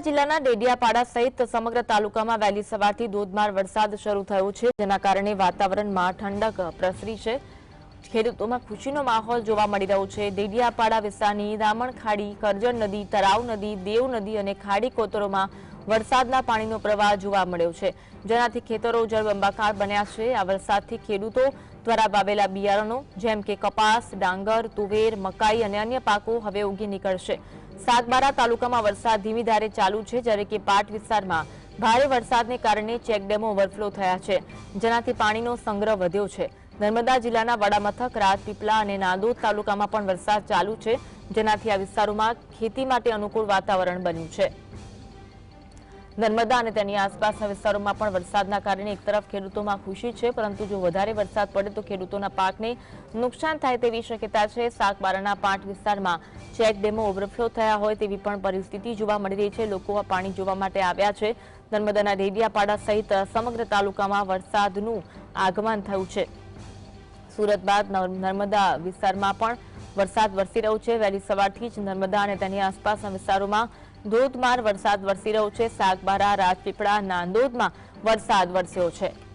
જિલ્લાના ડેડિયાપાડા સહિત સમગ્ર તાલુકામાં વહેલી સવારથી ધોધમાર વરસાદ શરૂ થયો છે, જેના કારણે વાતાવરણમાં ઠંડક પ્રસરી છે. ખેડૂતોમાં ખુશીનો માહોલ જોવા મળી રહ્યો છે. ડેડિયાપાડા વિસ્તારની રામણ ખાડી કરજણ નદી, તરાવ નદી, દેવ નદી અને ખાડી કોતરોમાં વરસાદના પાણીનો પ્રવાહ જોવા મળ્યો છે. જેનાથી ખેતરો જળબંબાકાર બન્યા છે. આ વરસાદથી ખેડૂતો દ્વારા વાવેલા બિયારણો, જેમ કે કપાસ, ડાંગર, તુવેર, મકાઈ અને અન્ય પાકો હવે ઉગી નીકળશે. સાગબારા તાલુકામાં વરસાદ ધીમી ધારે ચાલુ છે, જ્યારે કે પાટ વિસ્તારમાં ભારે વરસાદને કારણે ચેકડેમો ઓવરફ્લો થયા છે, જેનાથી પાણીનો સંગ્રહ વધ્યો છે. નર્મદા જિલ્લાના વડામથક રાજપીપલા અને નાંદોદ તાલુકામાં પણ વરસાદ ચાલુ છે, જેનાથી આ વિસ્તારોમાં ખેતી માટે અનુકૂળ વાતાવરણ બન્યું છે. નર્મદા અને તેની આસપાસના વિસ્તારોમાં પણ વરસાદના કારણે એક તરફ ખેડૂતોમાં ખુશી છે, પરંતુ જો વધારે વરસાદ પડે તો ખેડૂતોના પાકને નુકસાન થાય તેવી શક્યતા છે. સાગબારાના પાટ વિસ્તારમાં ચેક ડેમો ઓવરફ્લો થયા હોય તેવી પણ પરિસ્થિતિ જોવા મળી રહી છે. લોકો પાણી જોવા માટે આવ્યા છે. નર્મદાના ડેડિયાપાડા સહિત સમગ્ર તાલુકામાં વરસાદનું આગમન થયું છે. સુરત બાદ નર- નર્મદા વિસ્તારમાં પણ વરસાદ વરસી રહ્યો છે. વહેલી સવારથી જ નર્મદા અને તેની આસપાસના વિસ્તારોમાં ધોધમાર વરસાદ વરસી રહ્યો છે. સાગબારા રાજપીપળા નાંદોદમાં વરસાદ વરસ્યો છે.